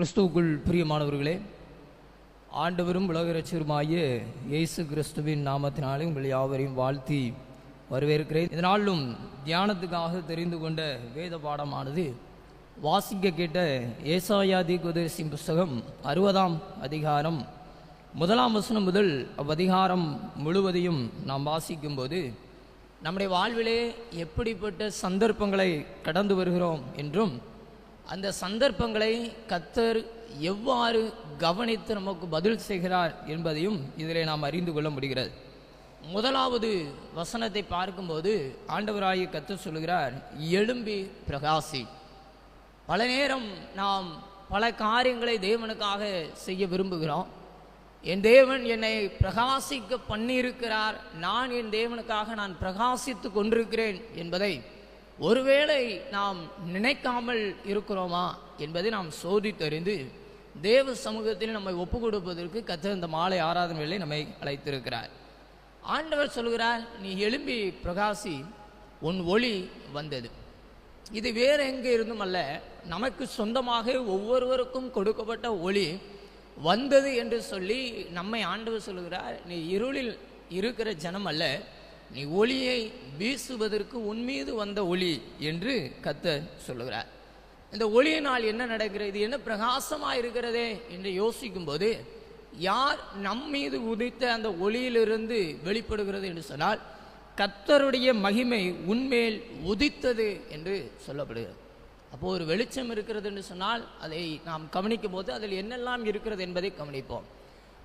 கிறிஸ்துவுக்குள் பிரியமானவர்களே ஆண்டவரும் உலக இயேசு கிறிஸ்துவின் நாமத்தினாலே உங்கள் யாவரையும் வாழ்த்தி வரவேற்கிறேன். இதனாலும் தியானத்துக்காக தெரிந்து கொண்ட வேத பாடமானது வாசிக்க கேட்ட ஏசாயா தீர்க்கதரிசி புஸ்தகம் அறுபதாம் அதிகாரம் முதலாம் வசனம் முதல் அவ்வதிகாரம் முழுவதையும் நாம் வாசிக்கும்போது நம்முடைய வாழ்விலே எப்படிப்பட்ட சந்தர்ப்பங்களை கடந்து வருகிறோம் என்றும் அந்த சந்தர்ப்பங்களை கத்தர் எவ்வாறு கவனித்து நமக்கு பதில் செய்கிறார் என்பதையும் இதிலே நாம் அறிந்து கொள்ள முடிகிறது. முதலாவது வசனத்தை பார்க்கும்போது ஆண்டவராகிய கத்தர் சொல்கிறார் எழும்பி பிரகாசி. பல நேரம் நாம் பல காரியங்களை தேவனுக்காக செய்ய விரும்புகிறோம். என் தேவன் என்னை பிரகாசிக்க பண்ணியிருக்கிறார். நான் என் தேவனுக்காக நான் பிரகாசித்து கொண்டிருக்கிறேன் என்பதை ஒருவேளை நாம் நினைக்காமல் இருக்கிறோமா என்பதை நாம் சோதித்தறிந்து தேவ சமூகத்தில் நம்மை ஒப்பு கொடுப்பதற்கு கத்த இந்த மாலை ஆராதனை நம்மை அழைத்திருக்கிறார். ஆண்டவர் சொல்கிறார் நீ எழும்பி பிரகாசி உன் ஒளி வந்தது. இது வேறு எங்கே இருந்தும் அல்ல நமக்கு சொந்தமாக ஒவ்வொருவருக்கும் கொடுக்கப்பட்ட ஒளி வந்தது என்று சொல்லி நம்மை ஆண்டவர் சொல்கிறார் நீ இருளில் இருக்கிற ஜனம் அல்ல நீ ஒளியை வீசுவதற்கு உன் மீது வந்த ஒளி என்று கத்த சொல்லுகிறார். இந்த ஒளியினால் என்ன நடக்கிறது? என்ன பிரகாசமாக இருக்கிறதே என்று யோசிக்கும்போது யார் நம் மீது உதித்த அந்த ஒளியிலிருந்து வெளிப்படுகிறது என்று சொன்னால் கத்தருடைய மகிமை உன்மேல் உதித்தது என்று சொல்லப்படுகிறது. அப்போது ஒரு வெளிச்சம் இருக்கிறது என்று சொன்னால் அதை நாம் கவனிக்கும் போது அதில் என்னெல்லாம் இருக்கிறது என்பதை கவனிப்போம்.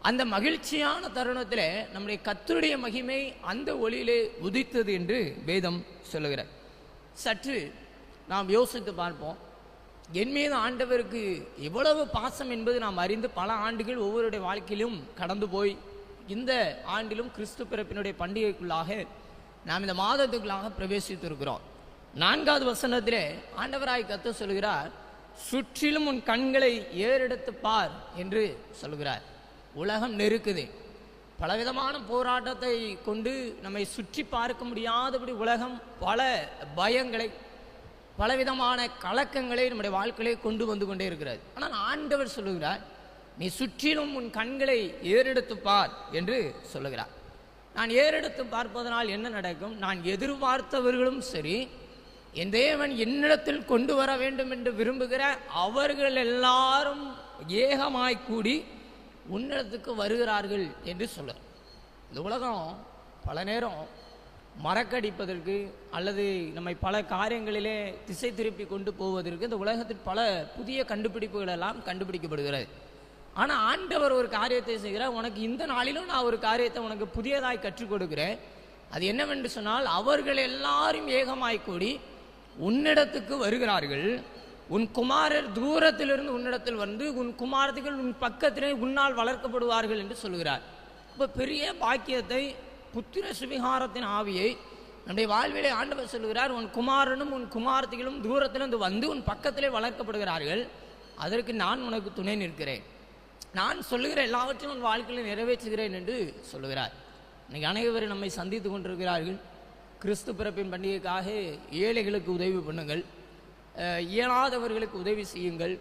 அந்த மகிழ்ச்சியான தருணத்தில் நம்முடைய கத்தருடைய மகிமை அந்த ஒளியிலே உதித்தது என்று வேதம் சொல்லுகிறார் சற்று நாம் யோசித்து பார்ப்போம். என் மீது ஆண்டவருக்கு எவ்வளவு பாசம் என்பது நாம் அறிந்து பல ஆண்டுகள் ஒவ்வொருடைய வாழ்க்கையிலும் கடந்து போய் இந்த ஆண்டிலும் கிறிஸ்து பிறப்பினுடைய பண்டிகைக்குள்ளாக நாம் இந்த மாதத்துக்குள்ளாக பிரவேசித்திருக்கிறோம். நான்காவது வசனத்திலே ஆண்டவராய் கத்த சொல்கிறார் சுற்றிலும் உன் கண்களை ஏறெடுத்து பார் என்று சொல்கிறார். உலகம் நெருக்குது. பலவிதமான போராட்டத்தை கொண்டு நம்மை சுற்றி பார்க்க முடியாதபடி உலகம் பல பயங்களை பலவிதமான கலக்கங்களை நம்முடைய வாழ்க்கையிலே கொண்டு வந்து கொண்டே இருக்கிறது. ஆனால் ஆண்டவர் சொல்லுகிறார் நீ சுற்றிலும் உன் கண்களை ஏறெடுத்து பார் என்று சொல்லுகிறார். நான் ஏறெடுத்து பார்ப்பதனால் என்ன நடக்கும்? நான் எதிர்பார்த்தவர்களும் சரி என் தேவன் என்னிடத்தில் கொண்டு வர வேண்டும் என்று விரும்புகிற அவர்கள் எல்லாரும் ஏகமாய் கூடி உன்னிடத்துக்கு வருகிறார்கள் என்று சொல்ல. இந்த உலகம் பல நேரம் மறக்கடிப்பதற்கு அல்லது நம்மை பல காரியங்களிலே திசை திருப்பி கொண்டு போவதற்கு இந்த உலகத்தில் பல புதிய கண்டுபிடிப்புகள் எல்லாம் கண்டுபிடிக்கப்படுகிறது. ஆனால் ஆண்டவர் ஒரு காரியத்தை செய்கிறார். உனக்கு இந்த நாளிலும் நான் ஒரு காரியத்தை உனக்கு புதியதாய் கற்றுக் கொடுக்கிறேன். அது என்னவென்று சொன்னால் அவர்கள் எல்லாரும் ஏகமாய் கூடி உன்னிடத்துக்கு வருகிறார்கள். உன் குமாரர் தூரத்திலிருந்து உன்னிடத்தில் வந்து உன் குமாரத்திகள் உன் பக்கத்திலே உன்னால் வளர்க்கப்படுவார்கள் என்று சொல்கிறார். இப்போ பெரிய பாக்கியத்தை புத்திர சுவிகாரத்தின் ஆவியை நம்முடைய வாழ்விலே ஆண்டவர் சொல்கிறார். உன் குமாரனும் உன் குமாரத்திகளும் தூரத்திலிருந்து வந்து உன் பக்கத்திலே வளர்க்கப்படுகிறார்கள். அதற்கு நான் உனக்கு துணை நிற்கிறேன். நான் சொல்லுகிற எல்லாவற்றையும் உன் வாழ்க்கையில் நிறைவேற்றுகிறேன் என்று சொல்லுகிறார். இன்னைக்கு அனைவரும் நம்மை சந்தித்து கொண்டிருக்கிறார்கள். கிறிஸ்து பிறப்பின் பண்டிகைக்காக ஏழைகளுக்கு உதவி பண்ணுங்கள். இயலாதவர்களுக்கு உதவி செய்யுங்கள்.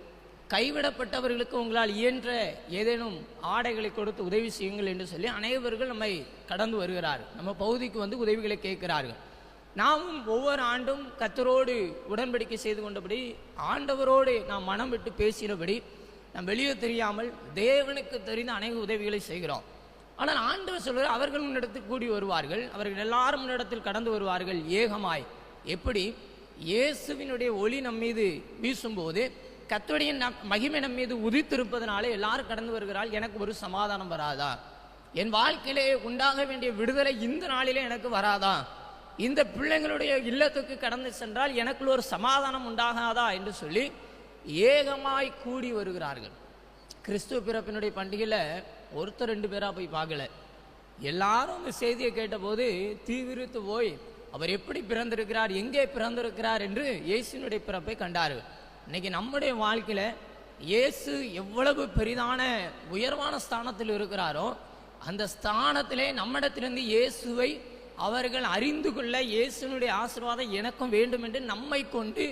கைவிடப்பட்டவர்களுக்கு உங்களால் இயன்ற ஏதேனும் ஆடைகளை கொடுத்து உதவி செய்யுங்கள் என்று சொல்லி அனைவர்கள் நம்மை கடந்து வருகிறார் நம்ம பகுதிக்கு வந்து உதவிகளை கேட்கிறார்கள். நாமும் ஒவ்வொரு ஆண்டும் கத்தரோடு உடன்படிக்கை செய்து கொண்டபடி ஆண்டவரோடு நாம் மனம் விட்டு பேசினபடி நாம் வெளியே தெரியாமல் தேவனுக்கு தெரிந்த அநேக உதவிகளை செய்கிறோம். ஆனால் ஆண்டவர் சொல்கிறார் அவர்கள் உன்னிடத்தில் கூடி வருவார்கள். அவர்கள் எல்லாரும் முன்னிடத்தில் கடந்து வருவார்கள் ஏகமாய். எப்படி? இயேசுவினுடைய ஒளி நம் மீது வீசும்போது கத்துடைய நம் மகிமை நம் மீது உதித்திருப்பதனாலே எல்லாரும் கடந்து வருகிறாள் எனக்கு ஒரு சமாதானம் வராதா? என் வாழ்க்கையிலே உண்டாக வேண்டிய விடுதலை இந்த நாளிலே எனக்கு வராதா? இந்த பிள்ளைங்களுடைய இல்லத்துக்கு கடந்து சென்றால் எனக்குள்ள ஒரு சமாதானம் உண்டாகாதா? என்று சொல்லி ஏகமாய் கூடி வருகிறார்கள். கிறிஸ்துவ பிறப்பினுடைய பண்டிகையில் ஒருத்தர் ரெண்டு பேராக போய் பார்க்கல. எல்லாரும் இந்த செய்தியை கேட்டபோது தீவிரித்து போய் அவர் எப்படி பிறந்திருக்கிறார் எங்கே பிறந்திருக்கிறார் என்று இயேசுனுடைய பிறப்பை கண்டார்கள் இன்னைக்கு நம்முடைய வாழ்க்கையில் இயேசு எவ்வளவு பெரிதான உயர்வான ஸ்தானத்தில் இருக்கிறாரோ அந்த ஸ்தானத்திலே நம்மிடத்திலிருந்து இயேசுவை அவர்கள் அறிந்து கொள்ள இயேசுனுடைய ஆசீர்வாதம் எனக்கும் வேண்டும் என்று நம்மை கொண்டு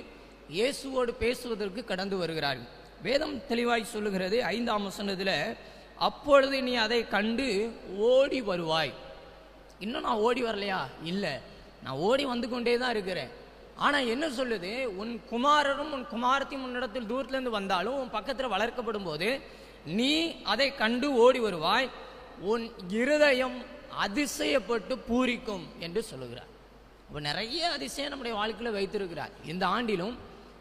இயேசுவோடு பேசுவதற்கு கடந்து வருகிறார்கள் வேதம் தெளிவாய் சொல்லுகிறது ஐந்தாம் வசனத்தில் அப்பொழுது நீ அதை கண்டு ஓடி வருவாய். இன்னும் நான் ஓடி வரலையா? இல்லை. நான் ஓடி வந்து கொண்டே தான் இருக்கிறேன். ஆனால் என்ன சொல்லுது? உன் குமாரரும் உன் குமாரத்தையும் உன்னிடத்தில் தூரத்துலேருந்து வந்தாலும் உன் பக்கத்தில் வளர்க்கப்படும் போது நீ அதை கண்டு ஓடி வருவாய். உன் இருதயம் அதிசயப்பட்டு பூரிக்கும் என்று சொல்லுகிறார். அப்போ நிறைய அதிசயம் நம்முடைய வாழ்க்கையில் வைத்திருக்கிறார். இந்த ஆண்டிலும்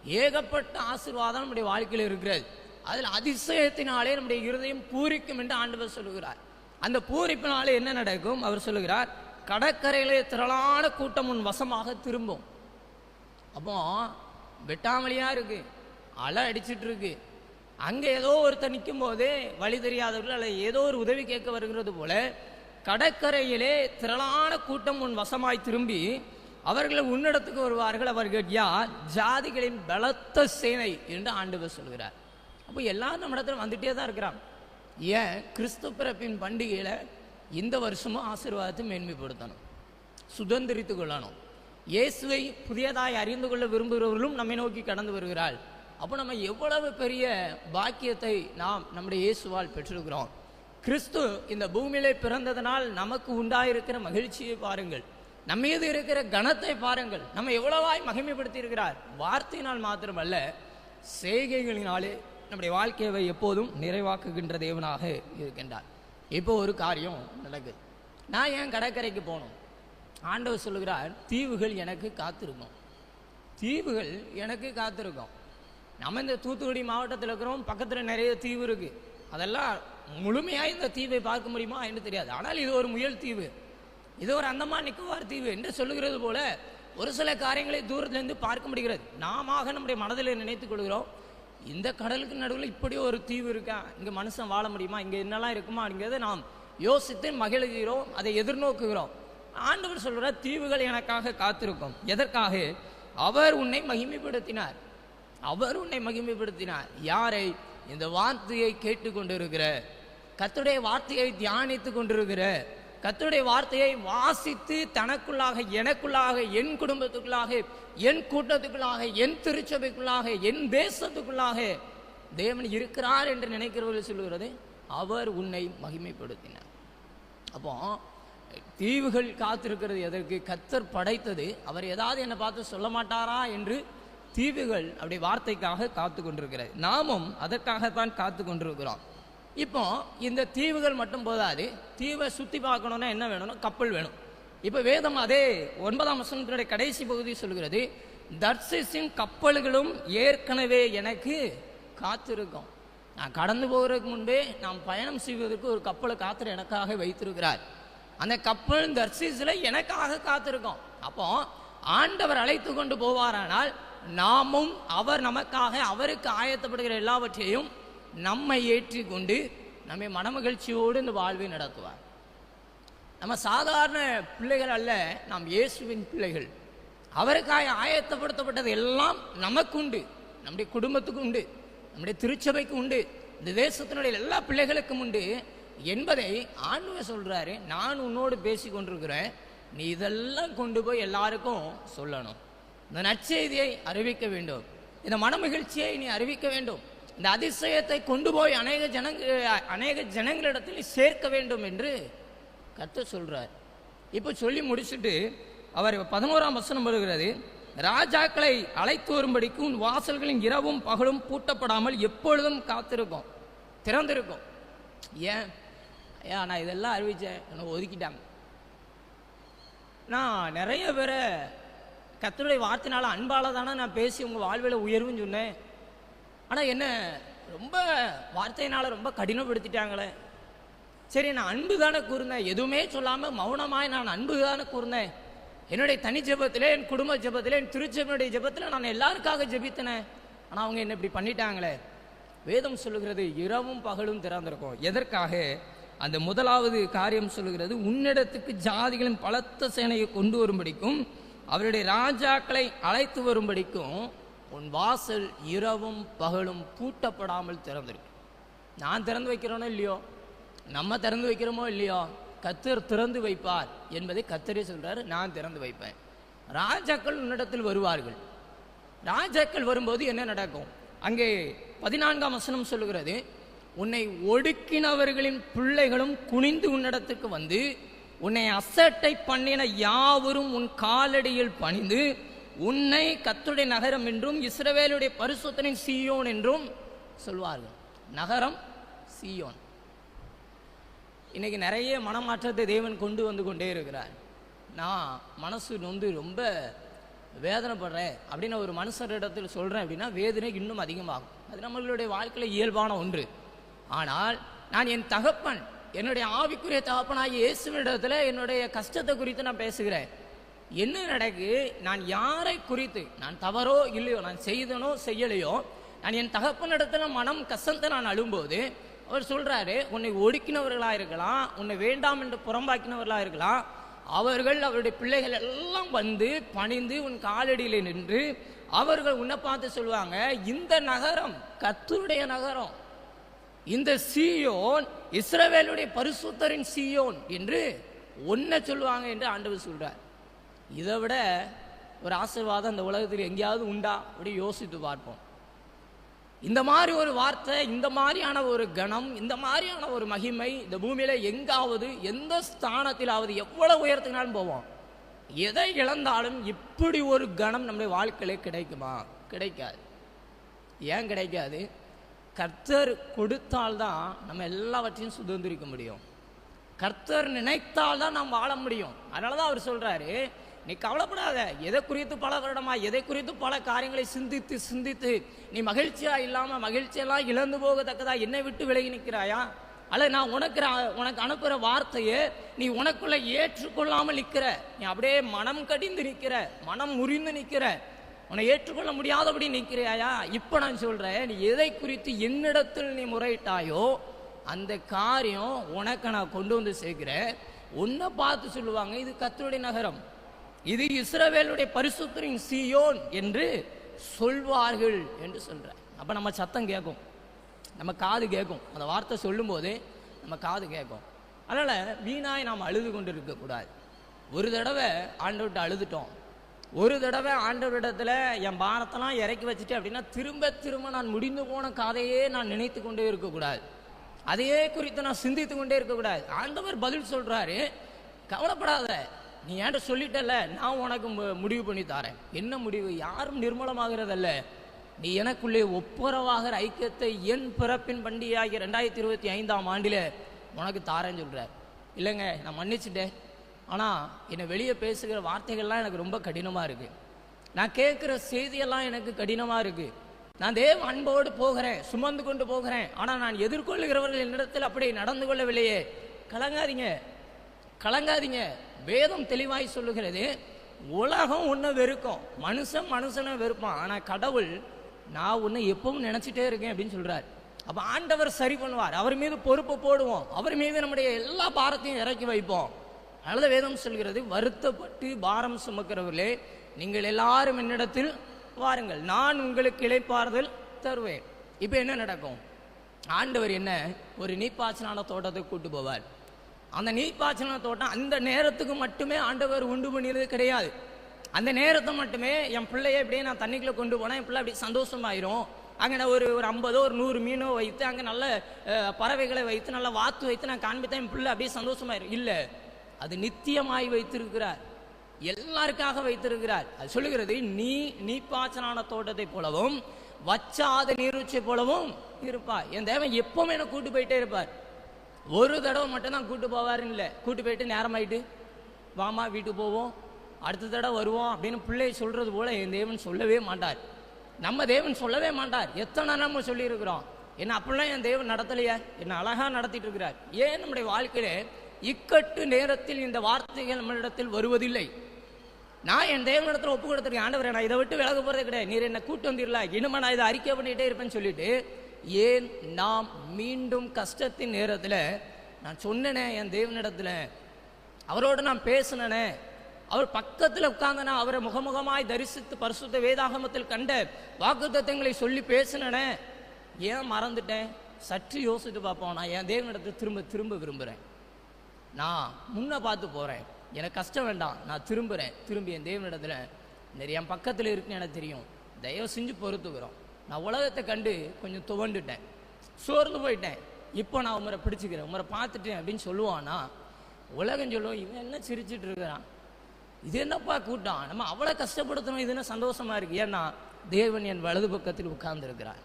ஏகப்பட்ட ஆசீர்வாதம் நம்முடைய வாழ்க்கையில் இருக்கிறது. அதில் அதிசயத்தினாலே நம்முடைய இருதயம் பூரிக்கும் என்று ஆண்டவர் சொல்லுகிறார். அந்த பூரிப்பினாலே என்ன நடக்கும்? அவர் சொல்லுகிறார் கடற்கரையிலே திரளான கூட்டம் உன் வசமாக திரும்பும். அப்போ வெட்டாமலியாக இருக்கு. அலை அடிச்சிட்டு இருக்கு அங்கே ஏதோ ஒருத்தர் நிற்கும் போதே வழி தெரியாதவர்கள் அல்லது ஏதோ ஒரு உதவி கேட்க வருகிறது போல கடற்கரையிலே திரளான கூட்டம் உன் வசமாய் திரும்பி அவர்களை உன்னிடத்துக்கு வருவார்கள். அவர்கள் யார்? ஜாதிகளின் பலத்த சேனை என்று ஆண்டவர் சொல்கிறார். அப்போ எல்லாரும் நம்ம இடத்துல வந்துட்டே தான் இருக்கிறான். ஏன்? கிறிஸ்து பிறப்பின் பண்டிகையில் இந்த வருஷமும் ஆசீர்வாதத்தை மேன்மைப்படுத்தணும். சுதந்திரித்து கொள்ளணும். இயேசுவை புதியதாய் அறிந்து கொள்ள விரும்புகிறவர்களும் நம்மை நோக்கி கடந்து வருகிறாள். அப்போ நம்ம எவ்வளவு பெரிய பாக்கியத்தை நாம் நம்முடைய இயேசுவால் பெற்றிருக்கிறோம். கிறிஸ்து இந்த பூமியிலே பிறந்ததனால் நமக்கு உண்டாயிருக்கிற மகிழ்ச்சியை பாருங்கள். நம்ம மீது இருக்கிற கனத்தை பாருங்கள். நம்ம எவ்வளவாய் மகிமைப்படுத்தி இருக்கிறார் வார்த்தையினால் மாத்திரமல்ல செய்கைகளினாலே நம்முடைய வாழ்க்கையை எப்போதும் நிறைவாக்குகின்ற தேவனாக இருக்கின்றார். இப்போ ஒரு காரியம் நடக்குது. நான் ஏன் கடற்கரைக்கு போகணும்? ஆண்டவர் சொல்லுகிறார் தீவுகள் எனக்கு காத்திருக்கும். தீவுகள் எனக்கு காத்திருக்கும். நம்ம இந்த தூத்துக்குடி மாவட்டத்தில் இருக்கிறோம் பக்கத்தில் நிறைய தீவு இருக்குது அதெல்லாம் முழுமையாக இந்த தீவை பார்க்க முடியுமா என்று தெரியாது. ஆனால் இது ஒரு முயல் தீவு. இது ஒரு அந்தமான் நிக்கோபார் தீவு என்று சொல்லுகிறது போல ஒரு சில காரியங்களை தூரத்திலிருந்து பார்க்க முடிகிறது. நாம நம்முடைய மனதில் நினைத்துக் கொள்கிறோம் இந்த கடலுக்கு நடுவில் இப்படி ஒரு தீவு இருக்கா? இங்கே மனுஷன் வாழ முடியுமா? இங்கே என்னெல்லாம் இருக்குமா அப்படிங்கிறத நாம் யோசித்து மகிழ்கிறோம் அதை எதிர்நோக்குகிறோம். ஆண்டவர் சொல்கிற தீவுகள் எனக்காக காத்திருக்கும். எதற்காக? அவர் உன்னை மகிமைப்படுத்தினார். அவர் உன்னை மகிமைப்படுத்தினார். யாரை? இந்த வார்த்தையை கேட்டுக்கொண்டிருக்கிற கத்துடைய வார்த்தையை தியானித்து கொண்டிருக்கிற கத்தருடைய வார்த்தையை வாசித்து தனக்குள்ளாக எனக்குள்ளாக என் குடும்பத்துக்குள்ளாக என் கூட்டத்துக்குள்ளாக என் திருச்சபைக்குள்ளாக என் தேசத்துக்குள்ளாக தேவன் இருக்கிறார் என்று நினைக்கிறவர்கள் சொல்லுகிறது அவர் உன்னை மகிமைப்படுத்தினார். அப்போ தீவுகள் காத்திருக்கிறது எதற்கு? கத்தர் படைத்தது அவர் ஏதாவது என்னை பார்த்து சொல்ல மாட்டாரா என்று தீவுகள் அப்படி வார்த்தைக்காக காத்து கொண்டிருக்கிறது நாமும் அதற்காகத்தான் காத்து கொண்டிருக்கிறோம் இப்போ இந்த தீவுகள் மட்டும் போதாது. தீவை சுற்றி பார்க்கணுன்னா என்ன வேணும்னா கப்பல் வேணும். இப்போ வேதம் அதே ஒன்பதாம் வசனத்தினுடைய கடைசி பகுதி சொல்கிறது தர்சிஸின் கப்பல்களும் ஏற்கனவே எனக்கு காத்திருக்கும். நான் கடந்து போகிறதுக்கு முன்பே நாம் பயணம் செய்வதற்கு ஒரு கப்பலை காத்திர எனக்காக வைத்திருக்கிறார். அந்த கப்பல் தர்சிஸில் எனக்காக காத்திருக்கும். அப்போ ஆண்டவர் அழைத்து கொண்டு போவாரானால் நாமும் அவர் நமக்காக அவருக்கு ஆயத்தப்படுகிற எல்லாவற்றையும் நம்மை ஏற்றிக்கொண்டு நம்மை மனமகிழ்ச்சியோடு இந்த வாழ்வை நடத்துவார். நம்ம சாதாரண பிள்ளைகள் அல்ல நாம் இயேசுவின் பிள்ளைகள். அவருக்காக ஆயத்தப்படுத்தப்பட்டது எல்லாம் நமக்கு உண்டு நம்முடைய குடும்பத்துக்கு உண்டு நம்முடைய திருச்சபைக்கு உண்டு இந்த தேசத்தினுடைய எல்லா பிள்ளைகளுக்கும் உண்டு என்பதை ஆண்டவர் சொல்கிறாரு நான் உன்னோடு பேசி கொண்டிருக்கிறேன். நீ இதெல்லாம் கொண்டு போய் எல்லாருக்கும் சொல்லணும். இந்த நற்செய்தியை அறிவிக்க வேண்டும். இந்த மனமகிழ்ச்சியை நீ அறிவிக்க வேண்டும். இந்த அதிசயத்தை கொண்டு போய் அநேக ஜனங்க அநேக ஜனங்களிடத்தில் சேர்க்க வேண்டும் என்று கர்த்தர் சொல்கிறார் இப்போ சொல்லி முடிச்சுட்டு அவர் பதினோராம் வசனம் வருகிறது. ராஜாக்களை அழைத்து வரும்படிக்கு உன் வாசல்களின் இரவும் பகலும் பூட்டப்படாமல் எப்பொழுதும் காத்திருக்கும். திறந்திருக்கும். ஏன்? ஐயா நான் இதெல்லாம் அறிவித்தேன் என்னை ஒதுக்கிட்டாங்க. நான் நிறைய பேரை கத்தருடைய வார்த்தைனால அன்பால தானே நான் பேசி உங்கள் வாழ்வில் உயர்வுன்னு சொன்னேன். ஆனால் என்ன ரொம்ப வார்த்தையினால் ரொம்ப கடினப்படுத்திட்டாங்களே. சரி நான் அன்பு தானே கூர்ந்தேன். எதுவுமே சொல்லாமல் மௌனமாய் நான் அன்பு தானே கூர்ந்தேன். என்னுடைய தனி ஜபத்தில் என் குடும்ப ஜபத்தில் என் திருச்செவனுடைய ஜெபத்தில் நான் எல்லாருக்காக ஜெபித்தனேன் ஆனால் அவங்க என்ன இப்படி பண்ணிட்டாங்களே? வேதம் சொல்லுகிறது இரவும் பகலும் திறந்திருக்கும். எதற்காக? அந்த முதலாவது காரியம் சொல்லுகிறது உன்னிடத்துக்கு ஜாதிகளின் பலத்த சேனையை கொண்டு வரும்படிக்கும் அவருடைய ராஜாக்களை அழைத்து வரும்படிக்கும் உன் வாசல் இரவும் பகலும் பூட்டப்படாமல் திறந்திருக்கு. நான் திறந்து வைக்கிறோனோ இல்லையோ? நம்ம திறந்து வைக்கிறோமோ இல்லையோ? கத்தர் திறந்து வைப்பார் என்பதை கத்தரே சொல்றாரு நான் திறந்து வைப்பேன். ராஜாக்கள் உன்னிடத்தில் வருவார்கள். ராஜாக்கள் வரும்போது என்ன நடக்கும்? அங்கே பதினான்காம் வசனம் சொல்லுகிறது உன்னை ஒடுக்கினவர்களின் பிள்ளைகளும் குனிந்து உன்னிடத்துக்கு வந்து உன்னை அசட்டை பண்ணின யாவரும் உன் காலடியில் பணிந்து உன்னை கத்துடைய நகரம் என்றும் இஸ்ரவேலுடைய பரிசுத்தனின் சீயோன் என்றும் சொல்வார்கள். நகரம் சீயோன். இன்னைக்கு நிறைய மனமாற்றத்தை தேவன் கொண்டு வந்து கொண்டே இருக்கிறார். நான் மனசு நொந்து ரொம்ப வேதனைப்படுறேன் அப்படின்னு ஒரு மனுஷரிடத்தில் சொல்கிறேன் அப்படின்னா வேதனை இன்னும் அதிகமாகும். அது நம்மளுடைய வாழ்க்கையில் இயல்பான ஒன்று. ஆனால் நான் என் தகப்பன் என்னுடைய ஆவிக்குரிய தகப்பனாகிய இயேசுவிடத்தில் என்னுடைய கஷ்டத்தை குறித்து நான் பேசுகிறேன். என்ன நடக்கு? நான் யாரை குறித்து நான் தவறோ இல்லையோ நான் செய்தனோ செய்யலையோ நான் என் தகப்பனிடத்துல மனம் கசந்து நான் அழும்போது அவர் சொல்கிறாரு உன்னை ஒடுக்கினவர்களாக இருக்கலாம் உன்னை வேண்டாம் என்று புறம்பாக்கினவர்களாக இருக்கலாம். அவர்கள் அவருடைய பிள்ளைகள் எல்லாம் வந்து பணிந்து உன் காலடியிலே நின்று அவர்கள் உன்னை பார்த்து சொல்லுவாங்க இந்த நகரம் கத்தருடைய நகரம். இந்த சியோன் இஸ்ரவேலுடைய பரிசுத்தரின் சியோன் என்று ஒன்ன சொல்லுவாங்க என்று ஆண்டவர் சொல்கிறார் இதை விட ஒரு ஆசீர்வாதம் இந்த உலகத்தில் எங்கேயாவது உண்டா அப்படி யோசித்து பார்ப்போம். இந்த மாதிரி ஒரு வார்த்தை இந்த மாதிரியான ஒரு கணம் இந்த மாதிரியான ஒரு மகிமை இந்த பூமியில் எங்காவது எந்த ஸ்தானத்திலாவது எவ்வளோ உயரத்துக்குனாலும் போவோம். எதை இழந்தாலும் இப்படி ஒரு கணம் நம்முடைய வாழ்க்கையிலே கிடைக்குமா? கிடைக்காது. ஏன் கிடைக்காது? கர்த்தர் கொடுத்தால்தான் நம்ம எல்லாவற்றையும் சுதந்திரிக்க முடியும். கர்த்தர் நினைத்தால் தான் நாம் வாழ முடியும். அதனால தான் அவர் சொல்கிறாரு நீ கவலைப்படாத. எதை குறித்து பல வருடமா எதை குறித்து பல காரியங்களை சிந்தித்து சிந்தித்து நீ மகிழ்ச்சியா இல்லாமல் மகிழ்ச்சியெல்லாம் இழந்து போகத்தக்கதா? என்னை விட்டு விலகி நிற்கிறாயா? அல்ல நான் உனக்கு உனக்கு அனுப்புகிற வார்த்தையை நீ உனக்குள்ள ஏற்றுக்கொள்ளாமல் நிற்கிற. நீ அப்படியே மனம் கடிந்து நிற்கிற மனம் முறிந்து நிற்கிற. உன்னை ஏற்றுக்கொள்ள முடியாதபடி நிற்கிறாயா? இப்போ நான் சொல்கிறேன் நீ எதை குறித்து என்னிடத்தில் நீ முறையிட்டாயோ அந்த காரியம் உனக்கு நான் கொண்டு வந்து சேர்க்கிறேன். உன்னை பார்த்து சொல்லுவாங்க இது கத்தருடைய நகரம். இது இஸ்ரவேலுடைய பரிசுத்தரின் சியோன் என்று சொல்வார்கள் என்று சொல்கிறார் அப்போ நம்ம சத்தம் கேட்கும் நம்ம காது கேட்கும் அந்த வார்த்தை சொல்லும்போது நம்ம காது கேட்கும் அதனால் வீணாய் நாம் அழுது கொண்டு இருக்கக்கூடாது ஒரு தடவை ஆண்டவர்கிட்ட அழுதுட்டோம். ஒரு தடவை ஆண்டவரிடத்தில் என் பாரத்தெல்லாம் இறக்கி வச்சுட்டு அப்படின்னா திரும்ப திரும்ப நான் முடிந்து போன காதையே நான் நினைத்து கொண்டே இருக்கக்கூடாது அதையே குறித்து நான் சிந்தித்து கொண்டே இருக்கக்கூடாது ஆண்டவர் பதில் சொல்கிறாரு கவலைப்படாத. நீ ஏன்ட்ட சொல்லிட்டல நான் உனக்கு மு- முடிவு பண்ணி தரேன். என்ன முடிவு? யாரும் நிர்மூலமாகிறதல்ல. நீ எனக்குள்ளே ஒப்புரவாகிற ஐக்கியத்தை என் பிறப்பின் பண்டிகையாகிய ரெண்டாயிரத்தி இருபத்தி ஐந்தாம் ஆண்டில் உனக்கு தாரேன்னு சொல்கிறார் இல்லைங்க நான் மன்னிச்சிட்டேன். ஆனால் என்னை வெளியே பேசுகிற வார்த்தைகள்லாம் எனக்கு ரொம்ப கடினமாக இருக்குது நான் கேட்குற செய்தியெல்லாம் எனக்கு கடினமாக இருக்குது நான் தேவ அன்போடு போகிறேன் சுமந்து கொண்டு போகிறேன். ஆனால் நான் எதிர்கொள்ளுகிறவர்கள் என்னிடத்தில் அப்படி நடந்து கொள்ளவில்லையே. கலங்காதீங்க. கலங்காதீங்க. வேதம் தெளிவாய் சொல்லுகிறது உலகம் உன்னை வெறுக்கும். மனுஷன் மனுஷனை வெறுப்பான். ஆனால் கடவுள் நான் உன்னை எப்பவும் நினச்சிட்டே இருக்கேன் அப்படின்னு சொல்கிறார் அப்போ ஆண்டவர் சரி பண்ணுவார். அவர் மீது பொறுப்பு போடுவோம். அவர் மீது நம்முடைய எல்லா பாரத்தையும் இறக்கி வைப்போம். அதனால வேதம் சொல்கிறது வருத்தப்பட்டு பாரம் சுமக்கிறவர்களே நீங்கள் எல்லாரும் என்னிடத்தில் வாருங்கள். நான் உங்களுக்கு இழைப்பாறுதல் தருவேன். இப்போ என்ன நடக்கும்? ஆண்டவர் என்ன ஒரு நீப்பாசனான தோட்டத்துக்கு கூட்டு போவார். அந்த நீர்ப்பாசன தோட்டம் அந்த நேரத்துக்கு மட்டுமே ஆண்டவர் உண்டு பண்ணியது கிடையாது. அந்த நேரத்தை மட்டுமே என் பிள்ளைய இப்படியே நான் தண்ணிக்குள்ளே கொண்டு போனால் என் பிள்ளை அப்படி சந்தோஷமாயிரும். அங்கே நான் ஒரு ஒரு ஐம்பதோ ஒரு நூறு மீனோ வைத்து அங்கே நல்ல பறவைகளை வைத்து நல்ல வாத்து வைத்து நான் காண்பித்தேன் என் பிள்ளை அப்படியே சந்தோஷமாயிரும். இல்லை அது நித்தியமாய் வைத்திருக்கிறார். எல்லாருக்காக வைத்திருக்கிறார். அது சொல்லுகிறது நீ நீப்பாச்சனான தோட்டத்தை போலவும் வச்சாத நீரூச்சை போலவும் இருப்பார் என் தேவன் எப்பவும் என்னை கூட்டு போயிட்டே இருப்பார். ஒரு தடவை மட்டும்தான் கூப்பிட்டு கூட்டு போவாருன்னு இல்லை கூட்டு போயிட்டு நேரமாயிட்டு வாமா வீட்டுக்கு போவோம். அடுத்த தடவை வருவோம் அப்படின்னு பிள்ளை சொல்கிறது போல் என் தேவன் சொல்லவே மாட்டார். நம்ம தேவன் சொல்லவே மாட்டார். எத்தனை நம்ம சொல்லியிருக்கிறோம்? என்ன அப்படிலாம் என் தேவன் நடத்தலையா? என்ன அழகாக நடத்திட்டு இருக்கிறார். ஏன் நம்முடைய வாழ்க்கையில இக்கட்டு நேரத்தில் இந்த வார்த்தைகள் நம்மளிடத்தில் வருவதில்லை? நான் என் தேவனிடத்தில் ஒப்பு கொடுத்துருக்கேன் ஆண்டவரே நான் இதை விட்டு விலக போகிறது கிடையாது. நீர் என்னை கூட்டு வந்துடல இனிமே நான் இதை அறிக்கை பண்ணிகிட்டே இருப்பேன்னு சொல்லிட்டு ஏன் நாம் மீண்டும் கஷ்டத்தின் நேரத்தில் நான் சொன்னேனே என் தேவனிடத்தில் அவரோடு நான் பேசினேனே அவர் பக்கத்தில் உட்கார்ந்தனா அவரை முகமுகமாய் தரிசித்து பரிசுத்த வேதாகமத்தில் கண்ட வாக்குத்தத்தங்களை சொல்லி பேசினனே ஏன் மறந்துட்டேன்? சற்று யோசித்து பார்ப்போம். நான் என் தேவனிடத்தை திரும்ப திரும்ப விரும்புகிறேன் நான் முன்ன பார்த்து போகிறேன் எனக்கு கஷ்டம் வேண்டாம். நான் திரும்புகிறேன் திரும்பி என் தேவனிடத்தில் நிறைய என் பக்கத்தில் இருக்குன்னு எனக்கு தெரியும். தயவு செஞ்சு பொறுத்துக்கிறோம் நான் உலகத்தை கண்டு கொஞ்சம் துவண்டுட்டேன். சோர்ந்து போயிட்டேன். இப்போ நான் உமரை பிடிச்சிக்கிறேன். உமரை பார்த்துட்டேன் அப்படின்னு சொல்லுவானா உலகம் சொல்லுவோம் இவன் என்ன சிரிச்சிட்டு இருக்கிறான்? இது என்னப்பா கூட்டம்? நம்ம அவ்வளோ கஷ்டப்படுத்தணும். இது என்ன சந்தோஷமா இருக்கு? ஏன்னா தேவன் என் வலது பக்கத்தில் உட்கார்ந்துருக்கிறார்.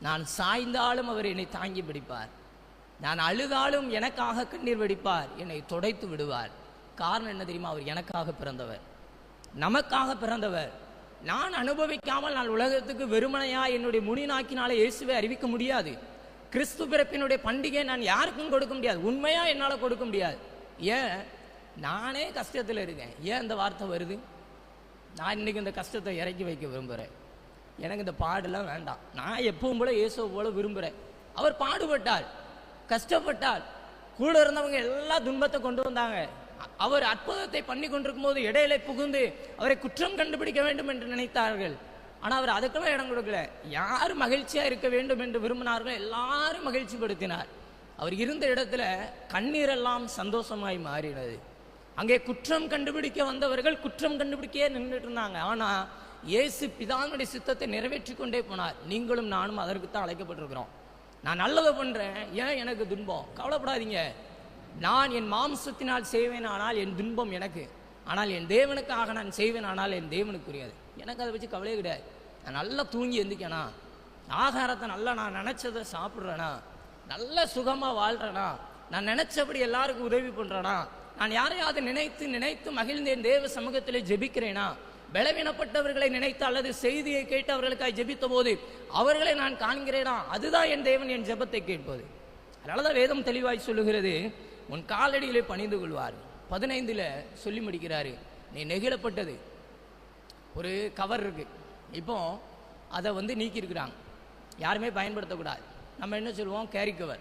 நான் சாய்ந்தாலும் அவர் என்னை தாங்கி பிடிப்பார். நான் அழுதாலும் எனக்காக கண்ணீர் வெடிப்பார். என்னை துடைத்து விடுவார். காரணம் என்ன தெரியுமா? அவர் எனக்காக பிறந்தவர். நமக்காக பிறந்தவர். நான் அனுபவிக்காமல் நான் உலகத்துக்கு வெறுமனையா என்னுடைய முனிநாக்கினாலே இயேசுவை அறிவிக்க முடியாது. கிறிஸ்து பிறப்பினுடைய பண்டிகை நான் யாருக்கும் கொடுக்க முடியாது. உண்மையா என்னால் கொடுக்க முடியாது. ஏன்? நானே கஷ்டத்தில் இருக்கேன். ஏன் இந்த வார்த்தை வருது? நான் இன்னைக்கு இந்த கஷ்டத்தை இறக்கி வைக்க விரும்புகிறேன் எனக்கு இந்த பாடெல்லாம் வேண்டாம். நான் எப்பவும் போல இயேசுவை போல விரும்புகிறேன் அவர் பாடுபட்டார் கஷ்டப்பட்டார். கூட இருந்தவங்க எல்லா துன்பத்தை கொண்டு வந்தாங்க. அவர் அற்புதத்தை பண்ணி கொண்டிருக்கும் போது இடையில புகுந்து அவரை குற்றம் கண்டுபிடிக்க வேண்டும் என்று நினைத்தார்கள். ஆனால் அவர் அதுக்கெல்லாம் இடம் கொடுக்கல. யார் மகிழ்ச்சியாக இருக்க வேண்டும் என்று விரும்பினார்களோ எல்லாரும் மகிழ்ச்சிப்படுத்தினார். அவர் இருந்த இடத்துல கண்ணீரெல்லாம் சந்தோஷமாய் மாறினது. அங்கே குற்றம் கண்டுபிடிக்க வந்தவர்கள் குற்றம் கண்டுபிடிக்கவே நின்றுட்டு இருந்தாங்க. ஆனால் இயேசு பிதாவினுடைய சித்தத்தை நிறைவேற்றி கொண்டே போனார். நீங்களும் நானும் அதற்கு தான் அழைக்கப்பட்டிருக்கிறோம். நான் நல்லதை பண்ணுறேன் ஏன் எனக்கு துன்பம்? கவலைப்படாதீங்க. நான் என் மாம்சத்தினால் செய்வேன் ஆனால் என் துன்பம் எனக்கு. ஆனால் என் தேவனுக்காக நான் செய்வேன் ஆனால் என் தேவனுக்குரியாது. எனக்கு அதை வச்சு கவலையே கிடையாது. நான் நல்லா தூங்கி எந்திக்கேனா? ஆகாரத்தை நல்லா நான் நினச்சதை சாப்பிட்றேனா? நல்ல சுகமாக வாழ்கிறேனா நான் நினச்சபடி எல்லாருக்கும் உதவி பண்ணுறேனா நான் யாரையாவது நினைத்து நினைத்து மகிழ்ந்தேன் தேவ சமூகத்தில் ஜெபிக்கிறேனா? பலவீனப்பட்டவர்களை நினைத்து அல்லது செய்தியை கேட்டு அவர்களுக்காக ஜெபித்த போது அவர்களை நான் காண்கிறேனா? அதுதான் என் தேவன் என் ஜெபத்தை கேட்பது. அதனாலதான் வேதம் தெளிவாய் சொல்லுகிறது. உன் காலடியிலே பணிந்து கொள்வார். பதினைந்தில் சொல்லி முடிக்கிறாரு. நீ நெகிழப்பட்டது. ஒரு கவர் இருக்குது இப்போ அதை வந்து நீக்கியிருக்கிறாங்க. யாருமே பயன்படுத்தக்கூடாது. நம்ம என்ன சொல்லுவோம்? கேரி கவர்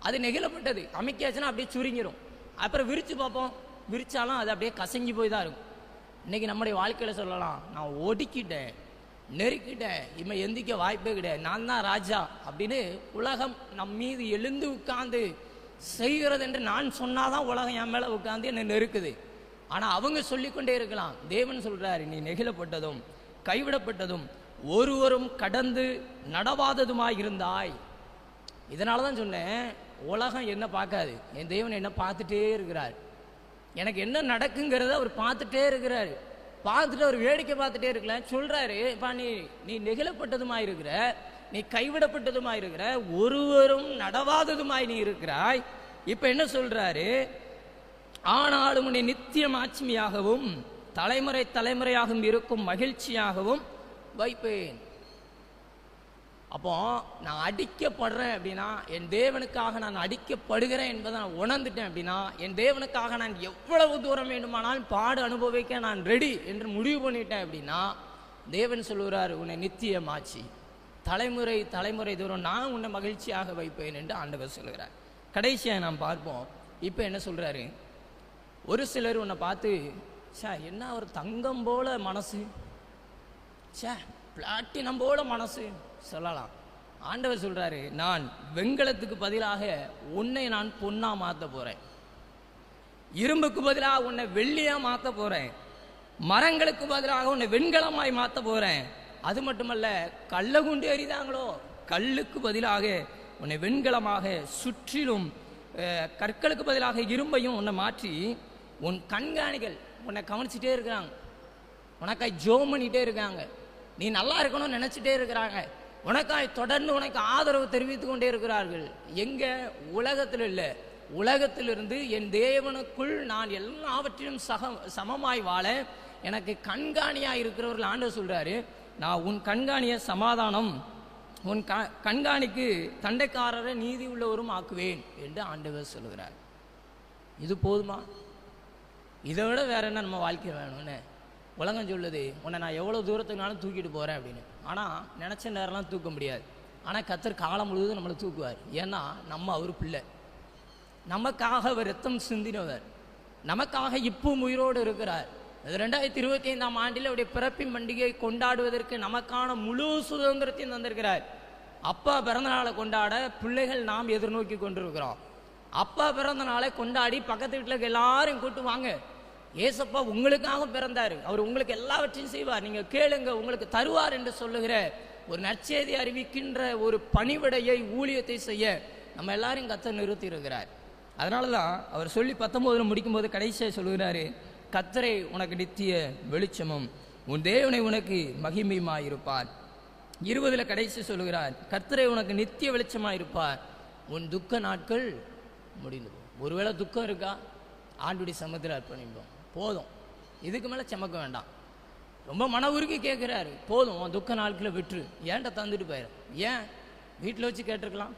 அது நெகிழப்பட்டது. அமைக்காச்சுன்னா அப்படியே சுருங்கிடும் அப்புறம் விரித்து பார்ப்போம். விரித்தாலும் அது அப்படியே கசங்கி போய் தான் இருக்கும். இன்னைக்கு நம்முடைய வாழ்க்கையில் சொல்லலாம். நான் ஒடுக்கிட்டேன். நெருக்கிட்டேன். இவன் எந்திக்க வாய்ப்பே கிடையாது. நான் தான் ராஜா அப்படின்னு உலகம் நம் மீது எழுந்து உட்கார்ந்து செய்கிறது என்று நான் சொன்னாதான் உலகம் என் மேலே உட்காந்து என்னை நெருக்குது. ஆனால் அவங்க சொல்லிக்கொண்டே இருக்கலாம். தேவன் சொல்றாரு நீ நெகிழப்பட்டதும் கைவிடப்பட்டதும் ஒருவரும் கடந்து நடவாததுமாய் இருந்தாய். இதனால தான் சொன்னேன் உலகம் என்ன பார்க்காது. என் தேவன் என்ன பார்த்துட்டே இருக்கிறார். எனக்கு என்ன நடக்குங்கிறத அவர் பார்த்துட்டே இருக்கிறாரு. பார்த்துட்டு அவர் வேடிக்கை பார்த்துட்டே இருக்கல. சொல்றாரு பா நீ நீ நெகிழப்பட்டதுமாய் இருக்கிற. நீ கைவிடப்பட்டதுமாய் இருக்கிற ஒருவரும் நடவாததுமாய் நீ இருக்கிறாய். இப்ப என்ன சொல்றாரு? ஆனாலும் உன்னை நித்தியம் ஆட்சிமையாகவும் தலைமுறை தலைமுறையாகவும் இருக்கும் மகிழ்ச்சியாகவும் வைப்பேன். அப்போ நான் அடிக்கப்படுறேன் அப்படின்னா என் தேவனுக்காக நான் அடிக்கப்படுகிறேன் என்பதை நான் உணர்ந்துட்டேன் அப்படின்னா என் தேவனுக்காக நான் எவ்வளவு தூரம் வேண்டுமானாலும் பாடு அனுபவிக்க நான் ரெடி என்று முடிவு பண்ணிட்டேன் அப்படின்னா தேவன் சொல்லுகிறார் உன்னை நித்தியமாச்சு. தலைமுறை தலைமுறை தூரம் நான் உன்னை மகிழ்ச்சியாக வைப்பேன் என்று ஆண்டவர் சொல்லுகிறார். கடைசியாக நாம் பார்ப்போம். இப்போ என்ன சொல்கிறாரு ஒரு சிலர் உன்னை பார்த்து சே என்ன ஒரு தங்கம் போல மனசு? ச்சே பிளாட்டினம் போல மனசு? சொல்லலாம். ஆண்டவர் சொல்கிறாரு நான் வெண்கலத்துக்கு பதிலாக உன்னை நான் பொன்னாக மாற்ற போகிறேன் இரும்புக்கு பதிலாக உன்னை வெள்ளியாக மாற்ற போகிறேன் மரங்களுக்கு பதிலாக உன்னை வெண்கலமாய் மாற்ற போகிறேன் அது மட்டுமல்ல கள்ள குண்டு எறிதாங்களோ? கல்லுக்கு பதிலாக உன்னை வெண்கலமாக சுற்றிலும் கற்களுக்கு பதிலாக இரும்பையும் உன்னை மாற்றி உன் கண்காணிகள் உன்னை கவனிச்சுட்டே இருக்கிறாங்க. உனக்காய் ஜோம் பண்ணிகிட்டே இருக்காங்க. நீ நல்லா இருக்கணும்னு நினச்சிட்டே இருக்கிறாங்க. உனக்காய் தொடர்ந்து உனக்கு ஆதரவு தெரிவித்து கொண்டே இருக்கிறார்கள். எங்கே? உலகத்தில் இல்லை. உலகத்திலிருந்து என் தேவனுக்குள் நான் எல்லாவற்றிலும் சக சமமாய் வாழ எனக்கு கண்காணியாக இருக்கிறவர்கள் ஆண்டு சொல்கிறாரு நான் உன் கண்காணிய சமாதானம் உன் க கண்காணிக்கு தண்டைக்காரரை நீதி உள்ளவரும் ஆக்குவேன் என்று ஆண்டவர் சொல்கிறார் இது போதுமா? இதை விட வேற என்ன நம்ம வாழ்க்கை வேணும்னு? உலகம் சொல்லுது உன்னை நான் எவ்வளோ தூரத்துக்குனாலும் தூக்கிட்டு போகிறேன் அப்படின்னு. ஆனால் நினச்ச நேரம்லாம் தூக்க முடியாது. ஆனால் கத்தர் காலம் முழுவதும் நம்மளை தூக்குவார். ஏன்னா நம்ம அவர் பிள்ளை. நமக்காக அவர் ரத்தம் சிந்தினவர். நமக்காக இப்பவும் உயிரோடு இருக்கிறார். ரெண்டாயிரத்தி இருபத்தி ஐந்தாம் ஆண்டில் அவருடைய பிறப்பின் பண்டிகையை கொண்டாடுவதற்கு நமக்கான முழு சுதந்திரத்தையும் தந்திருக்கிறார். அப்பா பிறந்த நாளை கொண்டாட பிள்ளைகள் நாம் எதிர்நோக்கி கொண்டிருக்கிறோம். அப்பா பிறந்த நாளை கொண்டாடி பக்கத்து வீட்டில் எல்லாரும் கூட்டு வாங்க. ஏசப்பா உங்களுக்காக பிறந்தார். அவர் உங்களுக்கு எல்லாவற்றையும் செய்வார். நீங்கள் கேளுங்க உங்களுக்கு தருவார் என்று சொல்லுகிற ஒரு நற்செய்தி அறிவிக்கின்ற ஒரு பணிவிடையை ஊழியத்தை செய்ய நம்ம எல்லாரும் கத்த நிறுத்தி இருக்கிறார் அதனால தான் அவர் சொல்லி பத்தொம்போதில் முடிக்கும்போது கடைசியாக சொல்கிறாரு கத்தரை உனக்கு நித்திய வெளிச்சமும். உன் தேவனை உனக்கு மகிமையுமாயிருப்பார். இருபதில் கடைசி சொல்லுகிறார் கத்தரை உனக்கு நித்திய வெளிச்சமாயிருப்பார். உன் துக்க நாட்கள் முடிந்து போகும் ஒருவேளை துக்கம் இருக்கா? ஆண்டுடைய சமத்தில் அர்ப்பணிப்போம். போதும். இதுக்கு மேலே சமக்க வேண்டாம். ரொம்ப மன உருகி கேட்குறாரு. போதும் உன் துக்க நாட்களை விட்டுரு. ஏன்ட்ட தந்துட்டு போயிரு? ஏன்? வீட்டில் வச்சு கேட்டிருக்கலாம்.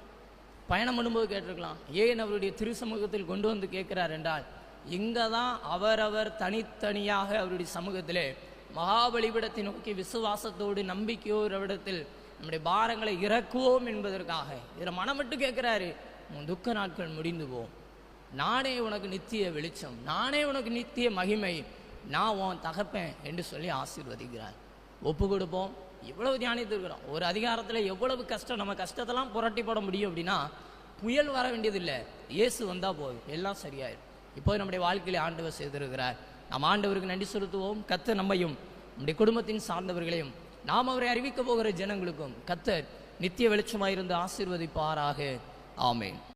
பயணம் பண்ணும்போது கேட்டிருக்கலாம். ஏன் அவருடைய திருசமூகத்தில் கொண்டு வந்து கேட்கிறார் என்றால் இங்கே தான் அவரவர் தனித்தனியாக அவருடைய சமூகத்திலே மகாபலிபிடத்தை நோக்கி விசுவாசத்தோடு நம்பிக்கையோர் இடத்தில் நம்முடைய பாரங்களை இறக்குவோம் என்பதற்காக. இதில் மனம் மட்டும் கேட்குறாரு உன் துக்க நாட்கள் முடிந்து போம் நானே உனக்கு நித்திய வெளிச்சம் நானே உனக்கு நித்திய மகிமை நான் உன் தகப்பேன் என்று சொல்லி ஆசீர்வதிக்கிறார். ஒப்பு கொடுப்போம். எவ்வளவு தியானித்திருக்கிறோம் ஒரு அதிகாரத்தில் எவ்வளவு கஷ்டம் நம்ம கஷ்டத்தெல்லாம் புரட்டி போட முடியும் அப்படின்னா புயல் வர வேண்டியதில்லை. இயேசு வந்தால் போதும். எல்லாம் சரியாயிரும். இப்போ நம்முடைய வாழ்க்கையில் ஆண்டவர் செய்திருக்கிறார். நாம் ஆண்டவருக்கு நன்றி செலுத்துவோம் கத்த நம்மையும் நம்முடைய குடும்பத்தின் சார்ந்தவர்களையும் நாம் அவரை அறிவிக்க போகிற ஜனங்களுக்கும் கத்தர் நித்திய வெளிச்சமாயிருந்து ஆசீர்வதிப்பாராக. ஆமேன்.